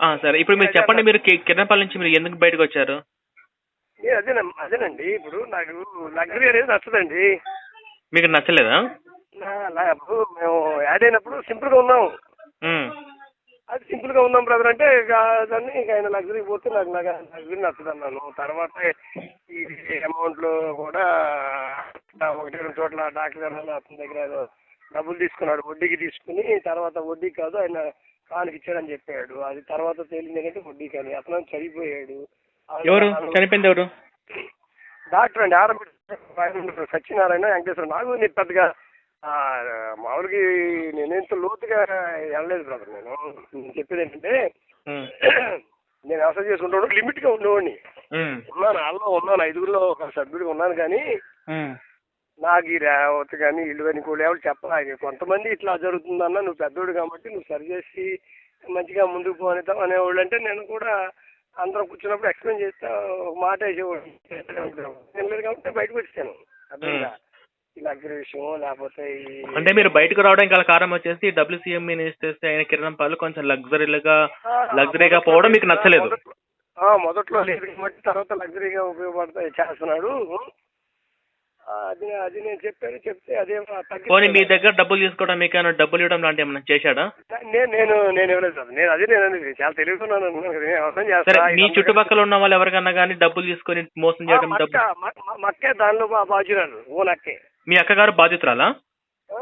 సరే. ఇప్పుడు మీరు చెప్పండి మీరు కి- కిరణపల్లి నుంచి మీరు ఎందుకు బయటకు వచ్చారు? అదేనండి. ఇప్పుడు నాకు లగ్జరీ అనేది నచ్చదండి. మీకు నచ్చలేదా? నా- నా- ఇప్పుడు మేము యాడ్ అయినప్పుడు సింపుల్గా ఉన్నాం. ఉమ్, అది సింపుల్గా ఉన్నాం బ్రదర్. అంటే ఇక దాన్ని ఇక ఆయన లగ్జరీ పోతే నాకు నాకు లగ్జరీ నచ్చదు అన్నాను తర్వాత ఈ అమౌంట్లో కూడా ఒకటి రెండు చోట్ల డాక్టర్ గారు అతని దగ్గర ఏదో డబ్బులు తీసుకున్నాడు. వడ్డీకి తీసుకుని తర్వాత వడ్డీ కాదు ఆయన కానుకి ఇచ్చాడని చెప్పాడు. అది తర్వాత తేలింది ఏంటంటే వడ్డీ కానీ అతను చనిపోయాడు. ఎవరు? చనిపోయింది ఎవరు? డాక్టర్ అండి ఆరోగ్య సత్యనారాయణ వెంకటేశ్వర. నాకు నేను పెద్దగా మామూలుగా నేనేంత లోతుగా వెళ్ళలేదు బ్రదర్ నేను. నేను చెప్పేది ఏంటంటే నేను వ్యవసాయం చేసుకుంటాను లిమిట్గా ఉండేవాడిని ఉన్నాను వాళ్ళలో ఉన్నాను ఐదుగురిలో ఒక సభ్యుడిగా ఉన్నాను కానీ. నాకు ఈ రేవతి కానీ ఇల్లు కానీ ఇంకోటి ఎవరు చెప్పాలి కొంతమంది ఇట్లా జరుగుతుందన్న నువ్వు పెద్దోడు కాబట్టి నువ్వు సరి చేసి మంచిగా ముందుకు పోనిద్దాం అనేవాళ్ళు అంటే నేను కూడా అందరం కూర్చున్నప్పుడు ఎక్స్ప్లెయిన్ చేస్తా ఒక మాట వేసేవాడు. లేదు కాబట్టి బయటకు వచ్చాను. ఈ లగ్జరీ విషయం లేకపోతే అంటే మీరు బయటకు రావడానికి గల కారణం వచ్చేసి డబ్ల్యూసీఎం మినిస్టర్స్ అయిన కిరణ్ పాల్ కొంచెం లగ్జరీలుగా లగ్జరీగా పోవడం మీకు లేదు. నచ్చలేదు. మొదట్లో- లేదు కాబట్టి తర్వాత లగ్జరీగా ఉపయోగపడతాయి చేస్తున్నాడు. అది అది నేను చెప్పాను చెప్తే అదే పోనీ మీ దగ్గర డబ్బులు తీసుకోవడం మీకు ఏమైనా డబ్బులు ఇవ్వడం లాంటి ఏమైనా చేశాడా? నేను నేను నేను ఇవ్వలేదు సార్. నేను అదే నేను అనేది చాలా తెలుగుతున్నాను అనుకున్నాను కదా, నేను. అవసరం చేస్తా. సరే మీ చుట్టుపక్కల ఉన్న వాళ్ళు ఎవరికన్నా కానీ డబ్బులు తీసుకొని మోసం చేయడం మక్క డబ్బు మ- మ- మక్కే దానిలో బా- బాధ్యురాలు. ఓ నక్కే మీ అక్కగారు బాధితురాలా? ఆ,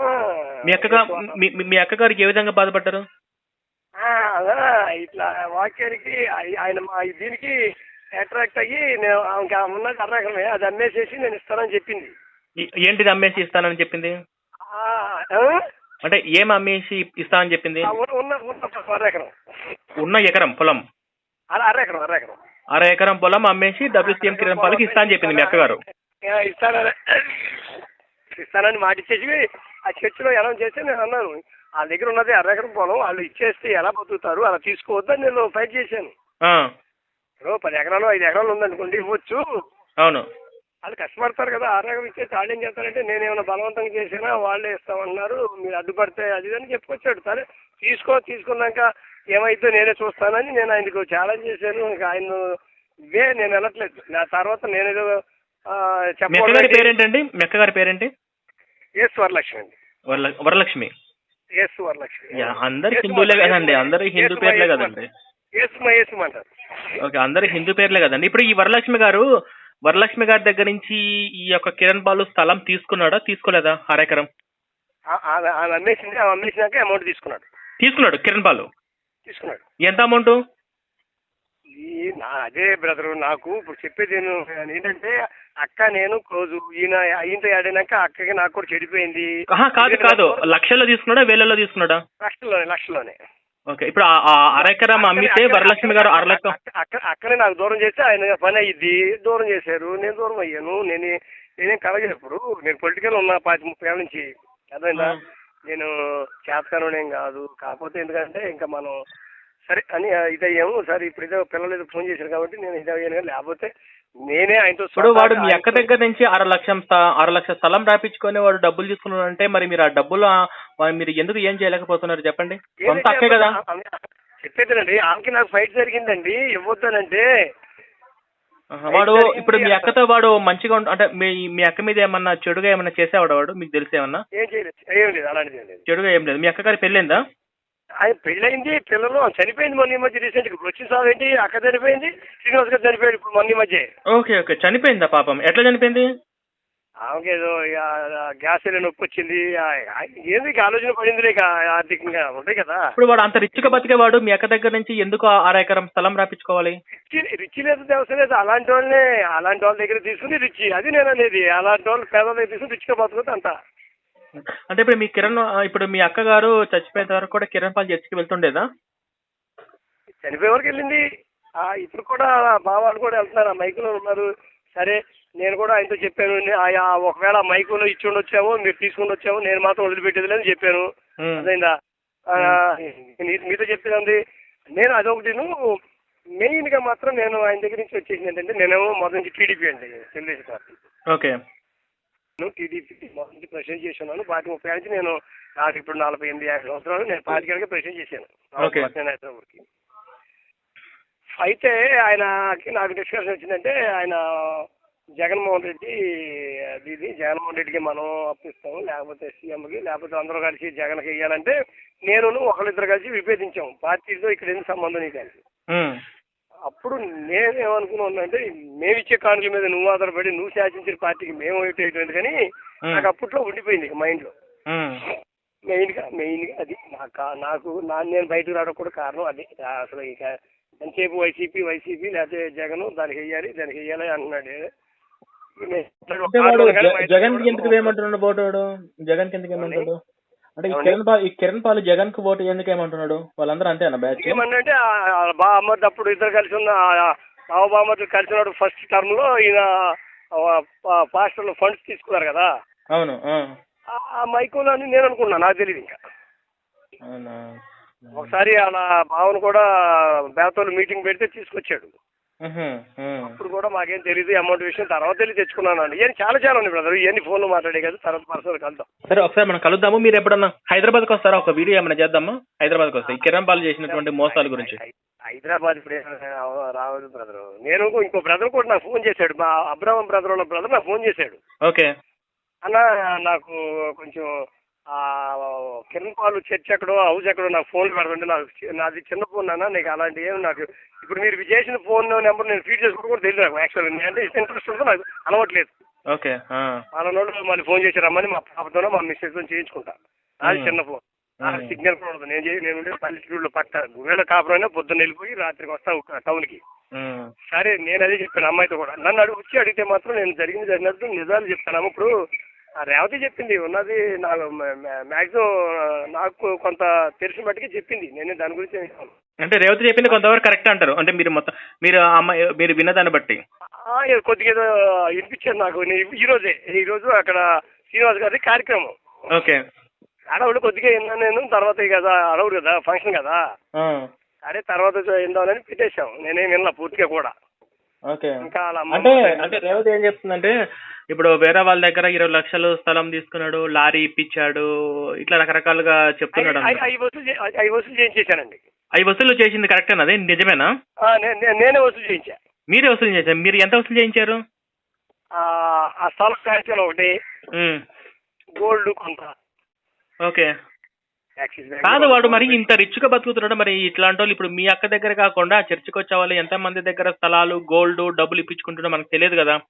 మీ అక్కగా మీ- మీ- మీ అక్కగారికి ఏ విధంగా బాధపడ్డారు? ఆ, ఇట్లా వాక్యానికి ఆయ- ఆయన మా దీనికి అట్రాక్ట్ అయ్యి నేను ఉన్నది అర్రకమే అది అమ్మేసేసి నేను ఇస్తానని చెప్పింది. ఏంటిది అమ్మేసి ఇస్తానని చెప్పింది? అంటే ఏం అమ్మేసి ఇస్తానని చెప్పింది? ఉన్న ఉన్న అరెకరం ఉన్న ఎకరం పొలం. అర అరెకరం అరెకరం అర ఎకరం. పొలం అమ్మేసి డబ్ల్యూసీఎం కిరణ్ పాల్కి ఇస్తా అని చెప్పింది మీ అక్కగారు. ఇస్తానని ఇస్తానని మాట ఇచ్చేసి ఆ చర్చిలో ఎలా చేస్తే నేను అన్నాను వాళ్ళ దగ్గర ఉన్నది అరెకరం పొలం వాళ్ళు ఇచ్చేస్తే ఎలా బతుకుతారు అలా తీసుకోవద్దని నేను ఫైట్ చేశాను. ఇప్పుడు పది ఎకరాలు ఐదు ఎకరాలు ఉందనుకోండి ఇవ్వచ్చు. అవును. వాళ్ళు కష్టపడతారు కదా ఆరోగ్యం ఇచ్చేసి వాళ్ళు ఏం చేస్తారంటే నేను ఏమైనా బలవంతంగా చేసినా వాళ్ళే ఇస్తామన్నారు. మీరు అడ్డుపడితే అది అని చెప్పుకొచ్చాడు. సరే తీసుకో తీసుకున్నాక ఏమైతే నేనే చూస్తానని నేను ఆయనకు ఛాలెంజ్ చేశాను. ఇంకా ఆయన ఇవే నేను వెళ్ళట్లేదు నా తర్వాత నేనేదో ఆ, మీ అక్కగారి చెప్పడం పేరేంటండి? మీ అక్కగారి పేరేంటి? ఎస్ వరలక్ష్మి అండి. వరల వరలక్ష్మి. ఎస్ వరలక్ష్మి. అందరు హిందువులే కదండి అందరూ హిందూ పేర్లే కదండి. ఎస్ మా ఎస్ అంటారు. ఓకే అందరు హిందూ పేర్లే కదండి. ఇప్పుడు ఈ వరలక్ష్మి గారు వరలక్ష్మి గారి దగ్గర నుంచి ఈ యొక్క కిరణ్ బాలు స్థలం తీసుకున్నాడా? తీసుకోలేదా? అరెకరం ఆమె అమ్మేసింది ఆమె అమ్మేసినాక అమౌంట్ తీసుకున్నాడు. తీసుకున్నాడు కిరణ్ బాలు? తీసుకున్నాడు. ఎంత అమౌంట్ ఈ నా అదే బ్రదరు నాకు ఇప్పుడు చెప్పేది నేను ఏంటంటే అక్క నేను క్లోజ్ ఈయన ఈయనతో ఆడినాక అక్కకి నాకు కూడా చెడిపోయింది. ఆహా, కాదు కాదు. లక్షల్లో తీసుకున్నాడా? వేలలో తీసుకున్నాడా? లక్షల్లోనే లక్షల్లోనే. ఓకే ఇప్పుడు అరెకరం అమ్మితే వరలక్ష్మి గారు అర లెక్క అక్క- అక్క- అక్కనే నాకు దూరం చేస్తే ఆయన పని అయ్యిద్ది. దూరం చేశారు నేను దూరం అయ్యాను. నేను నేనేం కలగలేదు నేను పొలిటికల్ ఉన్నా పాతి ముప్పై ఏళ్ళ నుంచి. అర్థమైందా? ఆ. నేను చేతకానుడేం కాదు. కాకపోతే ఎందుకంటే ఇంకా మనం సరే అని ఇదయ్యాము. సరే ఇప్పుడు ఇదే పిల్లలు ఏదో ఫోన్ చేశారు కాబట్టి నేను ఇది అయ్యాను కానీ లేకపోతే నేనే ఆయనతో ఇప్పుడు వాడు మీ అక్క దగ్గర నుంచి అర లక్షం అర లక్ష స్థలం రాపించుకొని వాడు డబ్బులు తీసుకున్నాడు అంటే మరి మీరు ఆ డబ్బులు మీరు ఎందుకు ఏం చేయలేకపోతున్నారు చెప్పండి? సొంత అక్కే కదా. చెప్పేదేనండి ఆమెకి నాకు ఫైట్ జరిగిందండి. ఇవ్వద్దనంటే వాడు ఇప్పుడు మీ అక్కతో వాడు మంచిగా ఉంట అంటే మీ మీ అక్క మీద ఏమన్నా చెడుగా ఏమన్నా చేసేవాడు వాడు? మీకు తెలిసేమన్నా ఏం చేయలేదు. ఏం లేదు అలాంటిది ఏం లేదు. చెడుగా ఏం లేదు. మీ అక్క గారి పెళ్ళైందా? ఆయన పెళ్ళయింది పిల్లలు చనిపోయింది మొన్న ఈ మధ్య రీసెంట్ ఇప్పుడు వచ్చిన సాగు ఏంటి? అక్క చనిపోయింది శ్రీనివాస్ గారు చనిపోయాడు ఇప్పుడు మొన్న ఈ మధ్య. Okay okay. చనిపోయిందా పాపం? ఎట్లా చనిపోయింది? ఆమెకి ఏదో గ్యాస్ సిలిండర్ నొప్పి వచ్చింది. ఏంది ఆలోచన పడింది ఆర్థికంగా? ఉంటాయి కదా. ఇప్పుడు వాడు అంత రిచ్గా బతికేవాడు మీ అక్క దగ్గర నుంచి ఎందుకు ఆ అర ఎకరం స్థలం రాపించుకోవాలి? రిచ్ లేదు అవసరం లేదు. అలాంటి వాళ్ళని అలాంటి వాళ్ళ దగ్గర తీసుకుని రిచ్ అది నేను అనేది. అలాంటి వాళ్ళు పేదల దగ్గర తీసుకుని రిచ్గా బతుకుతుంది అంట. అంటే ఇప్పుడు మీ కిరణ్ ఇప్పుడు మీ అక్క గారు చచ్చిపోయేంత వరకు కూడా కిరణ్ పాల్ చర్చికి వెళ్తుండేదా? చనిపోయే వరకు వెళ్ళింది. ఆ, ఇప్పుడు కూడా బావాళ్ళు కూడా వెళ్తున్నారు. ఆ మైకులో ఉన్నారు. సరే నేను కూడా ఆయనతో చెప్పాను. నే- ఆ- ఆ ఒకవేళ మైకులో ఇచ్చి ఉండొచ్చామో మీరు తీసుకుని వచ్చామో నేను మాత్రం వదిలిపెట్టేది లేదని చెప్పాను. ఉమ్. అదైందా ఆ, మీ- మీతో చెప్పేది నేను అదొకటి మెయిన్గా మాత్రం నేను ఆయన దగ్గర నుంచి వచ్చేసింది ఏంటంటే నేనేమో మొదటి నుంచి టీడీపీ అండి తెలుగుదేశం పార్టీ. ఓకే. నేను టీడీపీ మొదటి ప్రెసిడెంట్ చేస్తున్నాను పార్టీ ముప్పై నుంచి నేను నాకు ఇప్పుడు నలభై ఎనిమిది యాభై సంవత్సరాలు నేను పార్టీ కనుక ప్రెసిడెంట్ చేశాను. ఊరికి అయితే ఆయనకి నాకు డిస్కషన్ వచ్చిందంటే ఆయన జగన్మోహన్ రెడ్డి అది ఇది జగన్మోహన్ రెడ్డికి మనం అప్పిస్తాం లేకపోతే సీఎంకి లేకపోతే అందరూ కలిసి జగన్కి ఇవ్వాలంటే నేను ఒకళ్ళిద్దరు కలిసి విభేదించాం పార్టీతో ఇక్కడ ఎందుకు సంబంధం నీకు? అప్పుడు నేనేమనుకున్నానంటే మేము ఇచ్చే కానుక మీద నువ్వు ఆధారపడి నువ్వు శాసించిన పార్టీకి మేము ఓటేయటం ఎందుకని ఉమ్, నాకు అప్పట్లో ఉండిపోయింది మైండ్లో. ఉమ్. మెయిన్గా మెయిన్గా అది నాకు నాకు నా నేను బయటకు రావడం కూడా కారణం అది. అసలు ఇక ఎంతసేపు వైసీపీ వైసీపీ లేకపోతే జగన్ దానికి వెయ్యాలి దానికి వెయ్యాలి అంటున్నాడు. జగన్ ఎందుకు వాడు జగన్ ఎందుకు ఏమంటాడు అంటే ఈ కిరణ్ పాల్ ఈ కిరణ్ పాల్ జగన్కు ఓటు ఎందుకు ఏమంటున్నాడు వాళ్ళందరూ అంతేనా బ్యాచ్? ఏమన్నంటే బా అమ్మది అప్పుడు ఇద్దరు కలిసి ఉన్న బామ్మది కలిసి ఉన్నాడు ఫస్ట్ టర్మ్లో ఈయన పాస్టర్లు ఫండ్స్ తీసుకున్నారు కదా? అవును ఆ. మైకులో అని నేను అనుకున్నా నాకు తెలియదు ఇంకా. ఒకసారి అలా బావను కూడా బేతోలు మీటింగ్ పెడితే తీసుకొచ్చాడు. అప్పుడు కూడా మాకేం తెలియదు అమౌంట్ విషయం తర్వాత తెలిసి తెచ్చుకున్నాను అండి ఇవన్నీ చాలా చాలా ఉన్నాయి బ్రదర్ ఇవన్నీ ఫోన్లో మాట్లాడే కదా తర్వాత పర్సనల్ కలుద్దాం. సరే ఒకసారి మనం కలుద్దాము. మీరు ఎప్పుడన్నా హైదరాబాద్కి వస్తారా? ఒక వీడియో ఏమైనా చేద్దామా? హైదరాబాద్కి వస్తాయి కిరణ్ పాల్ చేసినటువంటి మోసాల గురించి. హైదరాబాద్ ఇప్పుడు రావద్దు బ్రదర్ నేను ఇంకో బ్రదర్ కూడా నాకు ఫోన్ చేశాడు. మా అబ్రాహం బ్రదర్ ఉన్న బ్రదర్ నాకు ఫోన్ చేశాడు. ఓకే. అన్న నాకు కొంచెం కిరణ్ పాలు చర్చ్ ఎక్కడో హౌస్ ఎక్కడో నాకు ఫోన్ పెడదండి నాకు నాది చిన్న ఫోన్ అన్న నీకు అలాంటి ఏమి నాకు ఇప్పుడు మీరు చేసిన ఫోన్ నెంబర్ నేను ఫీడ్ చేసుకోవడం కూడా తెలియదు నాకు యాక్చువల్గా అంటే ఇంట్రెస్ట్ ఉందో నాకు అలవట్లేదు. ఓకే. వాళ్ళ నోడు మళ్ళీ ఫోన్ చేసి రమ్మని మా పాపతోనో మా మిస్సెస్తో చేయించుకుంటా. అది చిన్న ఫోన్. సిగ్నల్ కూడా ఉండదు. నేను చే- నేను ఉండే పల్లెటూరులో పక్క గువేళ కాపురైనా పొద్దున్న వెళ్ళిపోయి రాత్రికి వస్తా టౌన్కి. సరే నేను అదే చెప్పాను అమ్మాయితో కూడా. నన్ను అడుగు వచ్చి అడిగితే మాత్రం నేను జరిగింది జరిగినట్టు నిజాలు చెప్తాను. ఇప్పుడు రేవతి చెప్పింది ఉన్నది నాకు మ్యాక్సిమం నాకు కొంత తెలిసిన బట్టికి చెప్పింది. నేను దాని గురించి. అంటే రేవతి చెప్పింది కొంతవరకు కరెక్ట్ అంటారు. అంటే మీరు మొత్తం మీరు అమ్మాయి మీరు విన్నదాన్ని బట్టి. కొద్దిగా ఏదో వినిపించాను నాకు. ఈ రోజే ఈ రోజు అక్కడ శ్రీనివాస్ గారి కార్యక్రమం. ఓకే. అడవుడు కొద్దిగా విన్నాను నేను తర్వాత కదా అడవుడు కదా ఫంక్షన్ కదా. అదే తర్వాత విందామని పెట్టేశాం. నేనేం వినలా పూర్తిగా కూడా. ఓకే. ఇంకా అలా అంటే అంటే రేవతి ఏం చెప్తుందంటే ఇప్పుడు వేరే వాళ్ళ దగ్గర ఇరవై లక్షలు స్థలం తీసుకున్నాడు లారీ ఇప్పించాడు ఇట్లా రకరకాలుగా చెప్తున్నాడు అవి- వసూలు చేయించేశానండి. అవి చేసింది కరెక్టేనా? అదే నిజమేనా? నేనే వసూలు చేయించా. మీరే వసూలు చేశారు. మీరు ఎంత వసూలు చేయించారు? ఆ స్థల ఒకటి. గోల్డ్ కొంత. ఓకే. కాదు వాడు మరి ఇంత రిచ్గా బతుకుతున్నాడు మరి ఇట్లాంటి వాళ్ళు ఇప్పుడు మీ అక్క దగ్గర కాకుండా చర్చికి వచ్చే వాళ్ళు ఎంత మంది దగ్గర స్థలాలు గోల్డ్ డబ్బులు ఇప్పించుకుంటున్నా మనకు తెలియదు కదా.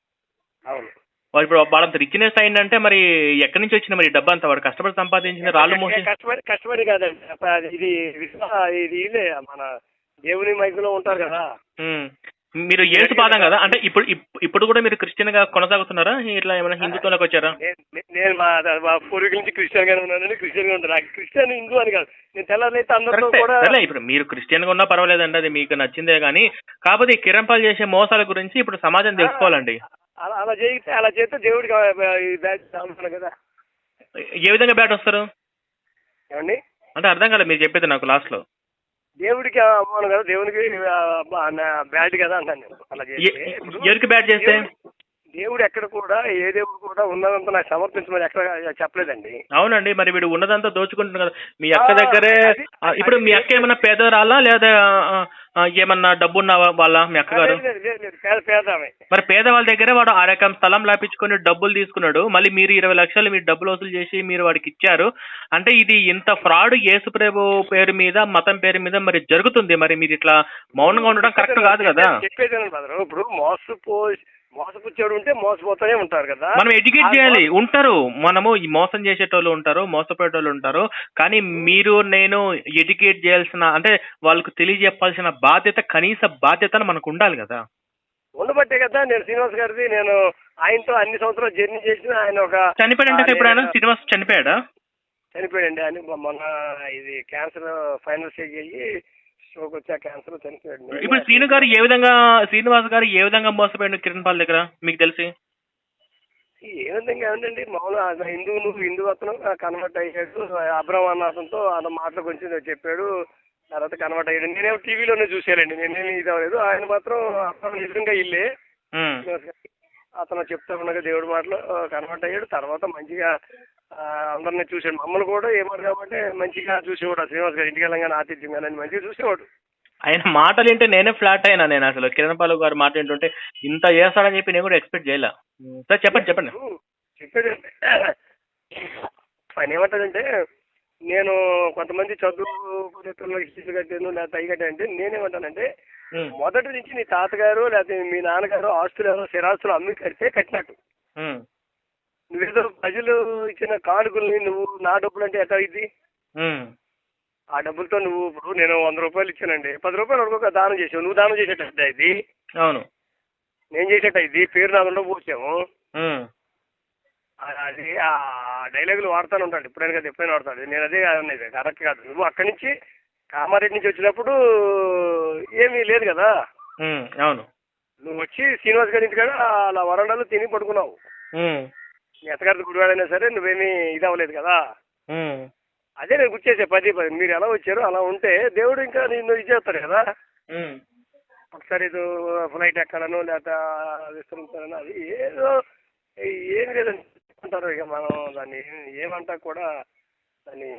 అవును. వాడు ఇప్పుడు వాళ్ళంత రిచ్నెస్ అయిందంటే మరి ఎక్కడి నుంచి వచ్చిన మరి డబ్బు అంతా? వాడు కష్టపడి సంపాదించిన రాళ్ళు మోసి కష్టపడి కష్టపడి కాదండి. అది- ఇది ఇది ఇదే మన దేవుని మైకులో ఉంటారు కదా. మీరు ఏసు పాదం కదా? అంటే ఇప్పుడు ఇప్- ఇప్పుడు కూడా మీరు క్రిస్టియన్గా కొనసాగుతున్నారా? ఇట్లా ఏమైనా హిందుత్వంలోకి వచ్చారా? నేను- మా పూర్వీకుల నుంచి క్రిస్టియన్ గానే ఉన్నానని క్రిస్టియన్గా ఉంటాను. నాకు క్రిస్టియన్ హిందూ అని కాదు. నేను తెల్లారైతే అందరితో. కూడా ఇప్పుడు మీరు క్రిస్టియన్గా ఉన్నా పర్వాలేదండి. అది మీకు నచ్చిందే కానీ కాకపోతే ఈ కిరణ్ పాల్ చేసే మోసాల గురించి ఇప్పుడు సమాజం తెలుసుకోవాలండి. అలా చేస్తే అలా చేస్తే దేవుడికి అనుకున్నాను కదా. ఏ విధంగా బ్యాట్ వస్తారు? ఏమండి? అంటే అర్థం కాలేదు మీరు చెప్పేది నాకు లాస్ట్లో. దేవుడికి అమ్మాను కదా దేవునికి బ్యాడ్ కదా అంటాను నేను. అలా ఎవరికి బ్యాట్ చేస్తే? దేవుడు- ఎక్కడ కూడా ఏ దేవుడు కూడా ఉన్నదంతా నాకు సమర్పించమని ఎక్కడ చెప్పలేదండి. అవునండి మరి వీడు ఉన్నదంతా దోచుకుంటుంది కదా. మీ అక్క దగ్గరే ఇప్పుడు మీ అక్క ఏమన్నా పేదరాలా లేదా ఏమన్నా డబ్బున్న వాళ్ళ మీ అక్కగారు? మరి పేదవాళ్ళ దగ్గరే వాడు ఆ రకం స్థలం లాపించుకొని డబ్బులు తీసుకున్నాడు. మళ్ళీ మీరు ఇరవై లక్షలు మీరు డబ్బులు వసూలు చేసి మీరు వాడికి ఇచ్చారు. అంటే ఇది ఇంత ఫ్రాడ్ యేసుప్రభు పేరు మీద మతం పేరు మీద మరి జరుగుతుంది. మరి మీరు ఇట్లా మౌనంగా ఉండడం కరెక్ట్ కాదు కదా? చెప్పేది ఇప్పుడు మోసపుచ్చాడు ఉంటే మోసపోతూనే ఉంటారు కదా. మనం ఎడ్యుకేట్ చేయాలి. ఉంటారు. మనము ఈ మోసం చేసేటోళ్ళు ఉంటారు మోసపోయేటోళ్ళు ఉంటారు. కానీ మీరు నేను ఎడ్యుకేట్ చేయాల్సిన అంటే వాళ్ళకు తెలియజెప్పాల్సిన బాధ్యత కనీస బాధ్యత మనకు ఉండాలి కదా. ఉండబట్టే కదా నేను శ్రీనివాస్ గారిది నేను ఆయనతో అన్ని సంవత్సరాలు జర్నీ చేసిన ఆయన ఒక చనిపోయాడంటే ఆ, ఇప్పుడు ఆయన శ్రీనివాస్ చనిపోయాడా? చనిపోయాడండి. అని మొన్న ఇది క్యాన్సర్ ఫైనల్ స్టేజ్ అయ్యి స్ట్రోక్ వచ్చి ఆ క్యాన్సర్ చనిపోయాడు. ఇప్పుడు శ్రీను గారు ఏ విధంగా శ్రీనివాస్ గారు ఏ విధంగా మోసపోయాడు కిరణ్ పాల్ దగ్గర? మీకు తెలిసి? ఏ విధంగా ఏమండి మామూలుగా ఆ హిందూ నువ్వు హిందూ అతను కన్వర్ట్ అయ్యాడు. అబ్రహ్మనాథంతో అన్న మాటలు కొంచెం చెప్పాడు. తర్వాత కన్వర్ట్ అయ్యాడు. నేనేమో టీవీలోనే చూసానండి నేనేమి ఇది అవ్వలేదు. ఆయన మాత్రం అతను నిజంగా ఇల్లే. అతను చెప్తా ఉండగా దేవుడి మాటలు కన్వర్ట్ అయ్యాడు. తర్వాత మంచిగా అందరిని చూసాడు మమ్మల్ని కూడా ఏమన్నారు కాబట్టి మంచిగా చూసేవాడు ఆ శ్రీనివాస్ గారు. ఇంటికి వెళ్ళంగానే ఆతిథ్యం కానీ మంచిగా చూసేవాడు. ఆయన మాటలు వింటే నేనే ఫ్లాట్ అయినా నేను అసలు. కిరణ్ పాలు గారు మాట వింటుంటే ఇంత చేస్తాడని చెప్పి నేను కూడా ఎక్స్పెక్ట్ చేయలే. సార్ చెప్పండి చెప్పండి. చెప్పేది పని ఏమంటాడంటే నేను కొంతమంది చదువు ఫీజు కట్టాను లేకపోతే అవి కట్టాను అంటే నేనేమంటానంటే మొదటి నుంచి నీ తాతగారు లేకపోతే మీ నాన్నగారు ఆస్తులు ఎవరో స్థిరాస్తులు అమ్మి కడితే కట్టినట్టు. నువ్వేదో ప్రజలు ఇచ్చిన కానుకల్ని నువ్వు నా డబ్బులు అంటే ఎట్లా ఉమ్, ఆ డబ్బులతో నువ్వు ఇప్పుడు నేను వంద రూపాయలు ఇచ్చానండి. పది రూపాయలు వరకు దానం చేసావు నువ్వు దానం చేసేటట్టు ఇది? అవును. నేను చేసేట ఇది? పేరు నాదంలో పోసాము. అది ఆ డైలాగులు వాడుతూనే ఉంటాడు. ఎప్పుడైనా కదా ఎప్పుడైనా వాడతాడు. నేను అదే అనేది. కరెక్ట్ కాదు. నువ్వు అక్కడి నుంచి కామారెడ్డి నుంచి వచ్చినప్పుడు ఏమీ లేదు కదా? అవును. నువ్వు వచ్చి శ్రీనివాస్ గారి ఇంటికాడ అలా వరండాలో తిని పడుకున్నావు. మీ అత్తగారి గుడివాడైనా సరే నువ్వేమీ ఇది అవ్వలేదు కదా అదే నేను గుర్తు చేసే పది పది. మీరు ఎలా వచ్చారో అలా ఉంటే దేవుడు ఇంకా నిన్ను ఇది చేస్తాడు కదా. ఒకసారి ఇది ఫ్లైట్ ఎక్కడను లేకపోతే విస్తరించాలను అది ఏదో ఏం లేదండి అంటారు ఇక మనం దాన్ని ఏమంటా కూడా దాన్ని.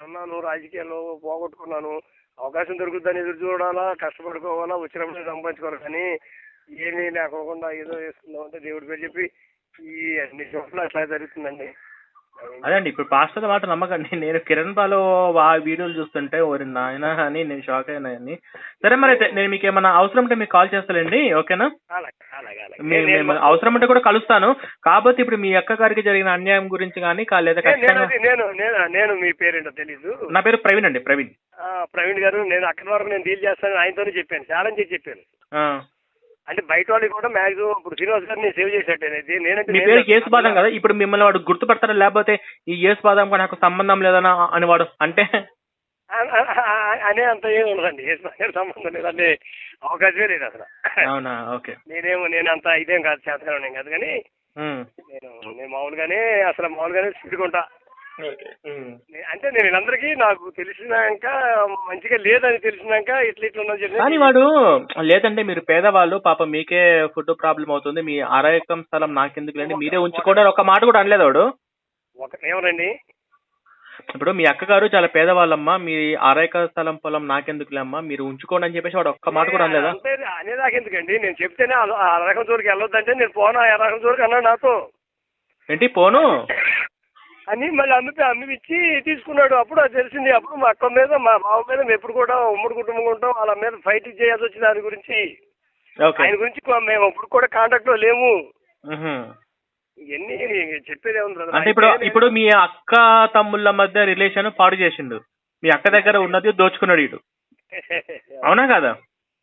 ఉన్నాను రాజకీయాల్లో పోగొట్టుకున్నాను. అవకాశం దొరుకుతుందని ఎదురు చూడాలా కష్టపడుకోవాలా వచ్చినప్పుడు సంపాదించుకోవాలి కానీ ఏమీ లేకోకుండా ఏదో వేసుకుందాం అంటే దేవుడి పేరు చెప్పి ఈ అన్ని చోట్ల అట్లా జరుగుతుందండి. అదే అండి ఇప్పుడు పాస్టర్ మాట నమ్మకండి. నేను కిరణ్ బాలు ఆ వీడియోలు చూస్తుంటే ఓరి నాయన అని నేను షాక్ అయినాయని సరే మరి అయితే నేను మీకు ఏమైనా అవసరం ఉంటే మీకు కాల్ చేస్తానండి ఓకేనా? అవసరం ఉంటే కూడా కలుస్తాను. కాకపోతే ఇప్పుడు మీ అక్క గారికి జరిగిన అన్యాయం గురించి కానీ లేదా నేను- నేను మీ పేరేంటో తెలీదు. నా పేరు ప్రవీణ్ అండి ప్రవీణ్. ప్రవీణ్ గారు నేను అక్కడి వరకు నేను డీల్ చేస్తాను ఆయనతోనే చెప్పాను. ఛాలెంజ్ చేసి చెప్పాను. అంటే బయట వాళ్ళకి కూడా మాక్సిమం ఇప్పుడు శ్రీనివాస్ గారిని సేవ్ చేసినట్టు నేనంటే మీ పేరు యేసు బాదం కదా? ఇప్పుడు మిమ్మల్ని వాడు గుర్తుపడతారా? లేకపోతే ఈ యేసు బాదం నాకు సంబంధం లేదనా అని వాడు అంటే? అనే అంత ఏమి ఉండదండి. యేసు గారి సంబంధం లేదండి అవకాశమే లేదు అసలు. అవునా? ఓకే. నేనేమో నేను అంత ఇదేం కాదు చేతకాలం కాదు కానీ. నేను నేను మామూలుగానే అసలు మామూలుగానే స్పీడ్గా ఓకే. అంటే నేను వీళ్ళందరికీ నాకు తెలిసినాక మంచిగా లేదని తెలిసినాక ఇట్లా ఇట్లా ఉన్నది చెప్పి కానీ వాడు లేదంటే మీరు పేదవాళ్ళు పాప మీకే ఫుడ్ ప్రాబ్లం అవుతుంది మీ అరాయకం స్థలం నాకెందుకు లేండి మీరే ఉంచుకోవడం ఒక మాట కూడా అనలేదు వాడు. ఒక ఏమనండి. ఇప్పుడు మీ అక్కగారు చాలా పేదవాళ్ళమ్మా మీ అరాయక స్థలం పొలం నాకెందుకులే అమ్మా మీరు ఉంచుకోండి అని చెప్పేసి వాడు ఒక్క మాట కూడా అనలేదా? అంటే అనేదాకా ఎందుకండి? నేను చెప్తేనే ఆ- రకం జోలికి వెళ్ళొద్దంటే నేను పోనా ఆ రకం జోలికి అన్నాడు నాతో. ఏంటి పోను? అని మళ్ళీ అమ్మి అమ్మి ఇచ్చి తీసుకున్నాడు. అప్పుడు అది తెలిసింది. అప్పుడు మా అక్క మీద మా బావ మీద మేము ఎప్పుడు కూడా ఉమ్మడి కుటుంబం ఉంటాం. వాళ్ళ మీద ఫైట్ చేయాల్సి వచ్చింది దాని గురించి. ఆయన గురించి మేము ఇప్పుడు కూడా కాంటాక్ట్లో లేము. ఇవన్నీ చెప్పేది brother? అంటే ఇప్పుడు ఇప్పుడు మీ అక్క తమ్ముళ్ళ మధ్య రిలేషన్ పాడు చేసిండు. మీ అక్క దగ్గర ఉన్నది దోచుకున్నాడు ఇటు. అవునా కదా?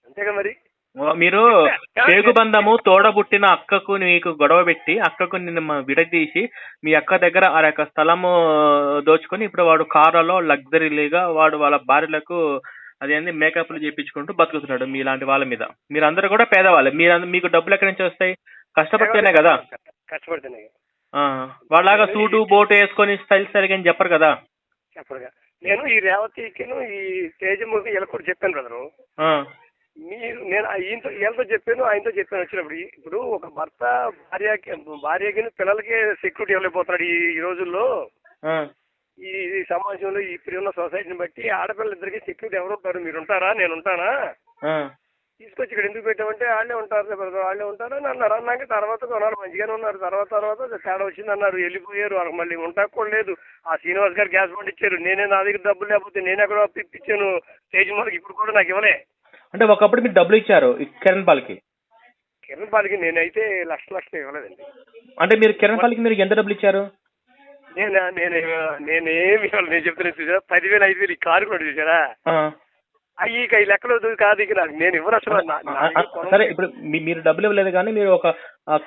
అంతేగా మరి? మీరు పేగు బంధము తోడబుట్టిన అక్కకు నీకు గొడవ పెట్టి అక్కకు నిన్ను విడదీసి మీ అక్క దగ్గర ఆ యొక్క స్థలము దోచుకొని ఇప్పుడు వాడు కార్లలో లగ్జరీగా వాడు వాళ్ళ భార్యలకు అదేంది మేకప్లు చేయించుకుంటూ బతుకుతున్నాడు మీలాంటి వాళ్ళ మీద. మీరందరూ కూడా పేదవాళ్ళే. మీరు మీకు డబ్బులు ఎక్కడి నుంచి వస్తాయి? కష్టపడితేనే కదా. కష్టపడితేనే. ఆ, వాళ్ళలాగా సూటు బోటు వేసుకొని స్టైల్ స్టైల్ అని చెప్పరు కదా. చెప్పరుగా. నేను ఈ రేవతికిను ఈ తేజముకి ఇలా కూడా చెప్పాను బ్రదరు. మీరు నేను ఈయనతో వీళ్ళతో చెప్పాను ఆయనతో చెప్పాను వచ్చినప్పుడు. ఇప్పుడు ఒక భర్త భార్యకి భార్యకి పిల్లలకి సెక్యూరిటీ ఇవ్వలేకపోతున్నాడు ఈ ఈ రోజుల్లో. ఈ ఈ సమాజంలో ఇప్పుడు ఉన్న సొసైటీని బట్టి ఆడపిల్లలిద్దరికి సెక్యూరిటీ ఎవరు ఉంటారు? మీరు ఉంటారా? నేను ఉంటానా? తీసుకొచ్చి ఇక్కడ ఎందుకు పెట్టామంటే వాళ్ళే ఉంటారు వాళ్ళే ఉంటారు అని అన్నారు. అన్నాక తర్వాత కొన్నారు మంచిగానే ఉన్నారు. తర్వాత తర్వాత తేడా వచ్చింది అన్నారు. వెళ్ళిపోయారు. వాళ్ళకి మళ్ళీ ఉంటాకు కూడా లేదు. ఆ శ్రీనివాస్ గారు గ్యాస్ బండ్ ఇచ్చారు. నేనే నా దగ్గర డబ్బులు లేకపోతే నేను ఎక్కడో అప్పు ఇప్పించాను స్టేజ్ మార్క్ ఇప్పుడు కూడా నాకు ఇవ్వలే. అంటే ఒకప్పుడు మీరు డబ్బులు ఇచ్చారు ఈ కిరణ్ పాల్కి. కిరణ్ పాలకి నేనైతే లక్ష లక్షలు ఇవ్వలేదండి. అంటే మీరు కిరణ్ పాల్కి మీరు ఎంత డబ్బులు ఇచ్చారు? నేను నేను నేనేమి ఇవ్వాలి నేను చెప్తున్నాను చూసారా? పదివేలు ఐదు వేలు ఈ కారు కూడా చూసారా? అవి ఇక ఈ లెక్కలు వద్దు కాదు ఇక నాకు నేను ఇవ్వను అసలు సరే ఇప్పుడు మీరు డబ్బులు ఇవ్వలేదు కానీ మీరు ఒక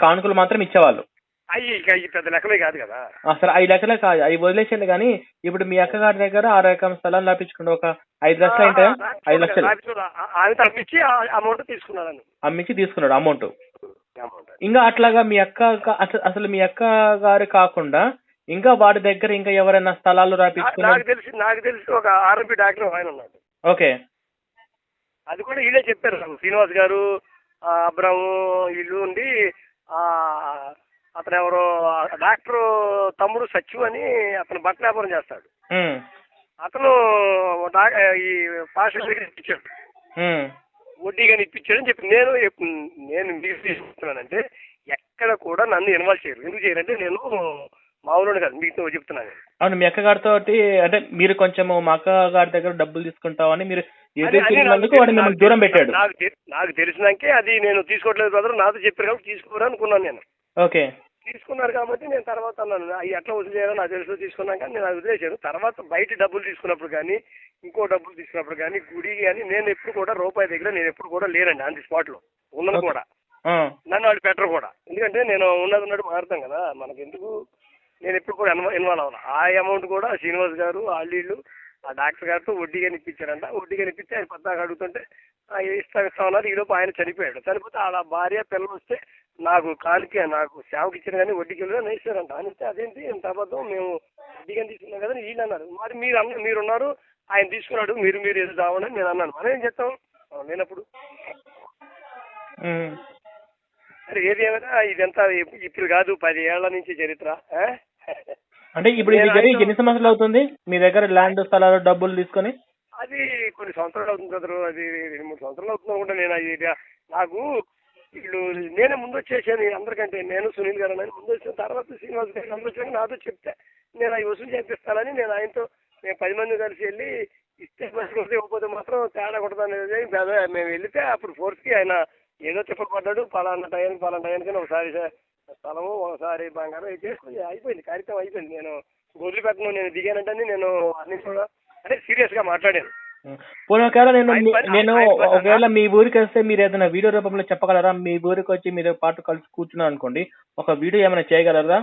కానుకలు మాత్రం ఇచ్చేవాళ్ళు. అవి ఇక పెద్ద లెక్కలే కాదు కదా. సరే ఐదు లక్షలే కాదు. అవి వదిలేసేయండి కానీ ఇప్పుడు మీ అక్క గారి దగ్గర ఆ రకం స్థలం లాపించుకుంటే ఒక ఐదు లక్షలు అయితే ఐదు లక్షలు. ఆమె తప్పించి అమౌంట్ తీసుకున్నాను అమ్మించి తీసుకున్నాడు అమౌంట్ ఇంకా అట్లాగా మీ అక్క అసలు మీ అక్క గారు కాకుండా ఇంకా వాడి దగ్గర ఇంకా ఎవరైనా స్థలాలు రాపించుకున్నా నాకు తెలిసి నాకు తెలిసి ఒక ఆర్ఎంపీ డాక్టర్ ఆయన ఉన్నాడు. ఓకే. అది కూడా వీళ్ళే చెప్పారు. శ్రీనివాస్ గారు అబ్రాము వీళ్ళు ఉండి అతను ఎవరో డాక్టర్ తమ్ముడు సచివ్ అని అతను బట్టల వ్యాపారం చేస్తాడు. అతను ఈ పాస్టర్ దగ్గర ఇప్పించాడు. వడ్డీ కానీ ఇప్పించాడని చెప్పి నేను నేను మీకు తీసుకుంటున్నానంటే ఎక్కడ కూడా నన్ను ఇన్వాల్వ్ చేయరు. ఎందుకు చేయరంటే నేను మామూలు కాదు మీతో చెప్తున్నాను. అవును మీ అక్క గారితో అంటే మీరు కొంచెం మా అక్క గారి దగ్గర డబ్బులు తీసుకుంటామని మీరు దూరం పెట్టాడు. నాకు నాకు తెలిసినాకే అది నేను తీసుకోవట్లేదు బ్రదర్ నాతో చెప్పారు కాబట్టి తీసుకోరు అనుకున్నాను నేను. ఓకే. తీసుకున్నారు కాబట్టి నేను తర్వాత అన్నాను. అవి ఎట్లా వసూలు చేయాలో నాకు తెలుసు తీసుకున్నాక కానీ నేను అది వదిలేశాను. తర్వాత బయట డబ్బులు తీసుకున్నప్పుడు కానీ ఇంకో డబ్బులు తీసుకున్నప్పుడు కానీ గుడి కానీ నేను ఎప్పుడు కూడా రూపాయి దగ్గర నేను ఎప్పుడు కూడా లేనండి ది స్పాట్లో ఉన్నది. కూడా. నన్ను వాళ్ళు పెట్టరు కూడా. ఎందుకంటే నేను ఉన్నది ఉన్నట్టు మారుతాం కదా. మనకి ఎందుకు నేను ఎప్పుడు కూడా ఇన్వాల్వ్ అవ్వాలి ఆ అమౌంట్ కూడా శ్రీనివాస్ గారు వాళ్ళు ఆ డాక్టర్ గారితో వడ్డీగా ఇప్పించారంట వడ్డీగా ఇప్పిస్తే ఆయన పద్దాక అడుగుతుంటే "ఆ, ఇస్తా ఇస్తా ఉన్నారు ఈలోపు ఆయన చనిపోయాడు. చనిపోతే అలా భార్య పిల్లలు వస్తే నాకు కాలికి నాకు సేవకి ఇచ్చిన కానీ వడ్డీకి వెళ్ళి ఇస్తారంట అని ఇస్తే అదేంటి? ఇంత అబద్ధం? మేము వడ్డీగా తీసుకున్నాం కదా వీళ్ళు అన్నారు. మరి మీరు అన్న మీరు ఉన్నారు ఆయన తీసుకున్నాడు మీరు మీరు ఏదో చావండి నేను అన్నాను. మనం ఏం చేస్తాం? లేనప్పుడు. సరే ఏది ఏమైనా ఇదంతా ఇప్- ఇప్పుడు కాదు పది ఏళ్ళ నుంచి చరిత్ర ఆ? అంటే ఇప్పుడు ఇది జరిగి ఎన్ని సంవత్సరాలు అవుతుంది? మీ దగ్గర ల్యాండ్ స్థలాలు డబ్బులు తీసుకొని? అది కొన్ని సంవత్సరాలు అవుతుంది కదా అది రెండు మూడు సంవత్సరాలు అవుతుంది అనుకుంటా నేను అది నాకు వీళ్ళు నేనే ముందు వచ్చేసాను అందరికంటే. నేను సునీల్ గారు అని ముందు వచ్చిన తర్వాత శ్రీనివాస్ గారు అందరూ వచ్చాక నాతో చెప్తే నేను అవి వసూలు చేపిస్తానని నేను ఆయనతో మేము పది మంది కలిసి వెళ్ళి ఇస్తే మంచి ఇవ్వకపోతే మాత్రం తేడా పెద్ద- మేము వెళ్తే అప్పుడు ఫోర్స్కి ఆయన ఏదో తిప్పలు పడ్డాడు పలానా టైంకి పలానా టైంకి ఒకసారి స్థలము ఒకసారి బంగారం ఇది చేసుకుని అయిపోయింది కార్యక్రమం అయిపోయింది. నేను వదిలిపెట్టను నేను దిగానంటే నేను అన్ని కూడా అంటే సీరియస్గా మాట్లాడాను. పోనీ ఒకవేళ నేను నేను ఒకవేళ మీ ఊరికి వస్తే మీరు ఏదైనా వీడియో రూపంలో చెప్పగలరా? మీ ఊరికి వచ్చి మీరు పాటు కలిసి కూర్చున్నాను అనుకోండి ఒక వీడియో ఏమైనా చేయగలరా?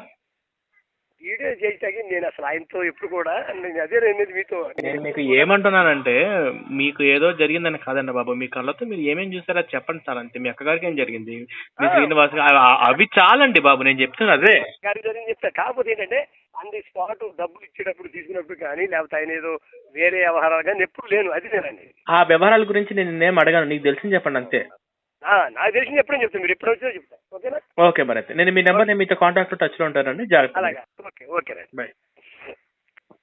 వీడియో చేయటానికి నేను అసలు ఆయనతో ఎప్పుడు కూడా నేను అదే అనేది మీతో నేను మీకు ఏమంటున్నానంటే మీకు ఏదో జరిగిందని కాదండి బాబు. మీ కళ్ళతో మీరు ఏమేం చూసారో చెప్పండి సార్ అంతే. మీ అక్కగారికి ఏం జరిగింది? మీ. శ్రీనివాస్ అవి- చాలండి బాబు. నేను చెప్తున్నా అదే. గారి జరిగింది చెప్తా. కాకపోతే ఏంటంటే అన్ ది స్పాట్ డబ్బులు ఇచ్చేటప్పుడు తీసుకున్నప్పుడు కానీ లేకపోతే ఆయన ఏదో వేరే వ్యవహారాలు కానీ ఎప్పుడు లేను. అది నేనండి. ఆ వ్యవహారాల గురించి నేను నేనేం అడగాను. నీకు తెలిసింది చెప్పండి అంతే. నాకు తెలిసింది ఎప్పుడైనా చెప్తాను మీరు ఎప్పుడు వచ్చినా చెప్తా ఓకేనా? ఓకే మరి అయితే. నేను మీ నెంబర్ నేను మీతో కాంటాక్ట్ టచ్లో ఉంటానండి. జాగ్రత్త అలాగా. Okay okay right bye